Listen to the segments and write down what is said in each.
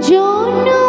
জন্য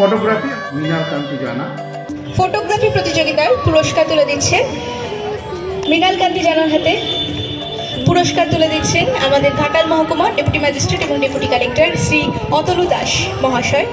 ফটোগ্রাফি মৃণাল কান্তি জানা? ফটোগ্রাফি প্রতিযোগিতার পুরস্কার তুলে দিচ্ছেন মৃণাল কান্তি জানার হাতে পুরস্কার তুলে দিচ্ছেন আমাদের ঘাটাল মহকুমার ডেপুটি ম্যাজিস্ট্রেট এবং ডেপুটি কালেক্টর শ্রী অতনু দাস মহাশয়।